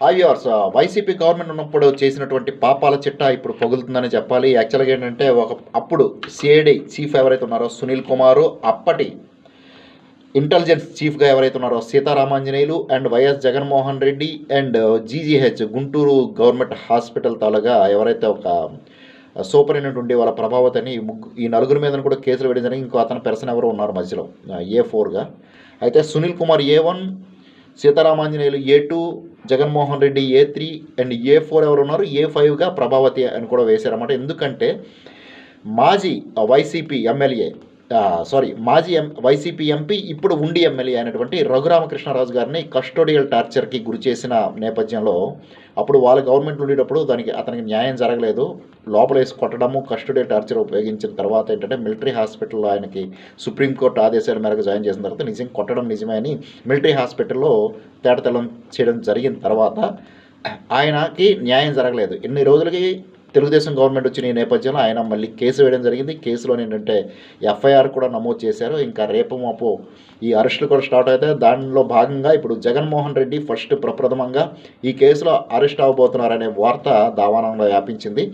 హావ్యూర్స్ YCP government ఉన్నప్పుడు చేసినటువంటి పాపాల చిట్టా ఇప్పుడు పొగులుతుందని చెప్పాలి. యాక్చువల్గా ఏంటంటే ఒక అప్పుడు సిఐడి చీఫ్ ఎవరైతే ఉన్నారో సునీల్ కుమారు అప్పటి ఇంటెలిజెన్స్ చీఫ్గా ఎవరైతే ఉన్నారో Seetharamanjaneyulu and YS Jaganmohan Reddy and GGH Guntur government hospital తాలూగా ఎవరైతే ఒక సూపరింటెండెంట్ ఉండే వాళ్ళ ప్రభావతని ఈ నలుగురి మీద కూడా కేసులు వేయడం జరిగింది. ఇంకో అతను పెర్సన్ ఎవరో ఉన్నారు మధ్యలో ఏ ఫోర్గా అయితే Sunil Kumar A one Seetharamanjaneyulu A two Jaganmohan Reddy A three and A four ఎవరు ఉన్నారు ఏ ఫైవ్గా ప్రభావతి అని కూడా వేశారన్నమాట. ఎందుకంటే మాజీ వైసీపీ ఎమ్మెల్యే సారీ మాజీ ఎం వైసీపీ ఎంపీ ఇప్పుడు ఉండి ఎమ్మెల్యే అయినటువంటి రఘురామకృష్ణరాజు గారిని కస్టోడియల్ టార్చర్కి గురి చేసిన నేపథ్యంలో అప్పుడు వాళ్ళ గవర్నమెంట్ ఉండేటప్పుడు దానికి అతనికి న్యాయం జరగలేదు. లోపల వేసి కొట్టడము కస్టోడియల్ టార్చర్ ఉపయోగించిన తర్వాత ఏంటంటే మిలిటరీ హాస్పిటల్లో ఆయనకి సుప్రీంకోర్టు ఆదేశాల మేరకు జాయిన్ చేసిన తర్వాత నిజం కొట్టడం నిజమే అని మిలిటరీ హాస్పిటల్లో తేటతెల్లం చేయడం జరిగిన తర్వాత ఆయనకి న్యాయం జరగలేదు. ఎన్ని రోజులకి తెలుగుదేశం గవర్నమెంట్ వచ్చిన ఈ నేపథ్యంలో ఆయన మళ్ళీ కేసు వేయడం జరిగింది. కేసులో ఏంటంటే ఎఫ్ఐఆర్ కూడా నమోదు చేశారు. ఇంకా రేపు మాపు ఈ అరెస్టులు కూడా స్టార్ట్ అయితే దానిలో భాగంగా ఇప్పుడు జగన్మోహన్ రెడ్డి ఫస్ట్ ప్రప్రథమంగా ఈ కేసులో అరెస్ట్ అవబోతున్నారనే వార్త దావానంలో వ్యాపించింది.